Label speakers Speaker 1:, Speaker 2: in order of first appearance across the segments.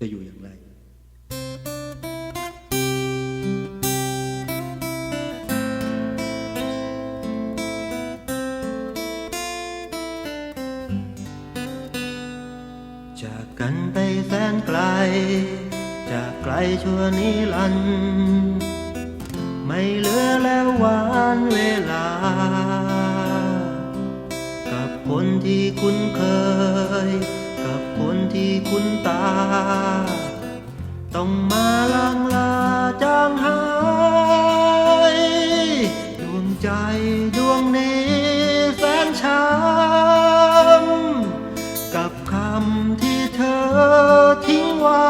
Speaker 1: จะอยู่อย่างไรจากกันไปแสนไกล จากไกลชั่วนิรันด์ไม่เหลือแล้ววันเวลา กับคนที่คุ้นเคย กับคนที่คุ้นตา ต้องมาลังลาจางหายดวงใจดวงนี้แสนช้ำกับคำที่เธอทิ้งไว้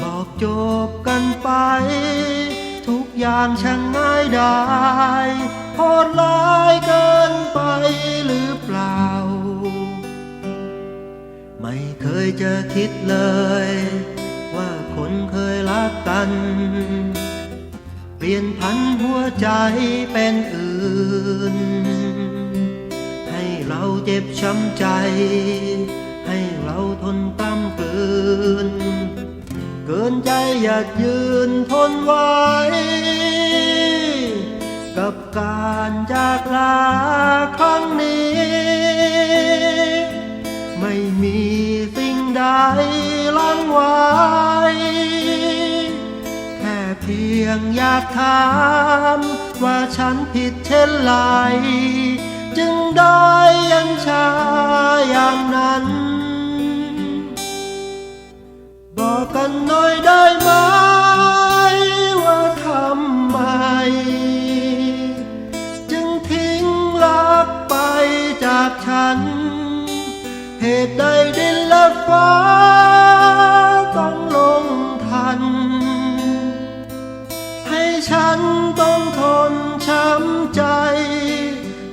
Speaker 1: บอกจบกันไป ทุกอย่างช่างง่ายดายโหดร้ายเกินไปหรือเปล่า ยจะคิดเลย ว่าคนเคยรักกัน เปลี่ยนพันหัวใจเป็นอื่น ให้เราเจ็บช้ำใจ ให้เราทนตำกืนเกินใจอยากยืนทนไว้ กับการจากลาครั้งนี้ ลังไว้ แค่เพียงอยากถาม ว่าฉันผิดเช่นไร จึงได้ยันชาอย่างนั้น บอกกันหน่อยได้ไหม ว่าทำไม จึงทิ้งลักไปจากฉัน เหตุใด ฉันต้องทนช้ำใจ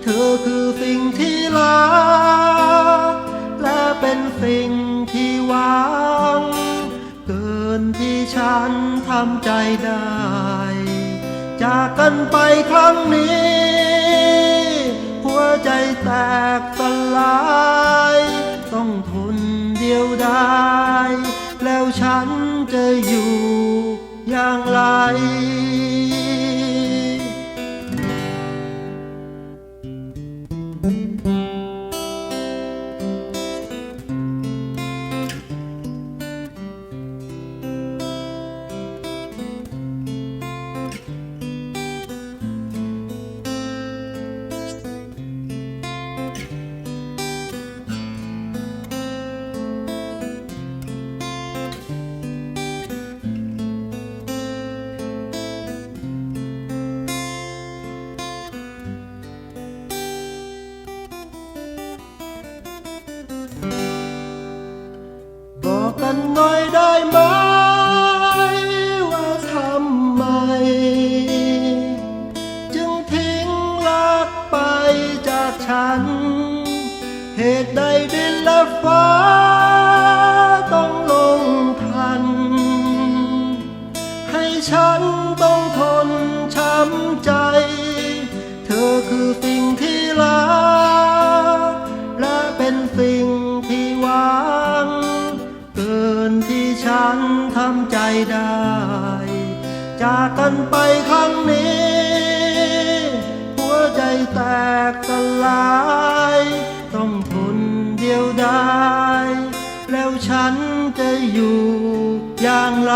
Speaker 1: เธอคือสิ่งที่รัก และเป็นสิ่งที่หวัง เกินที่ฉันทำใจได้ จากกันไปครั้งนี้ หัวใจแตกสลาย ต้องทนเดียวดายแล้วฉันจะอยู่อย่างไร เหตุใดดินและฟ้าต้องลงทัน ให้ฉันต้องทนช้ำใจ เธอคือสิ่งที่รักและเป็นสิ่งที่หวัง เกินที่ฉันทำใจได้ จากกันไปครั้งนี้ ฉันจะอยู่อย่างไร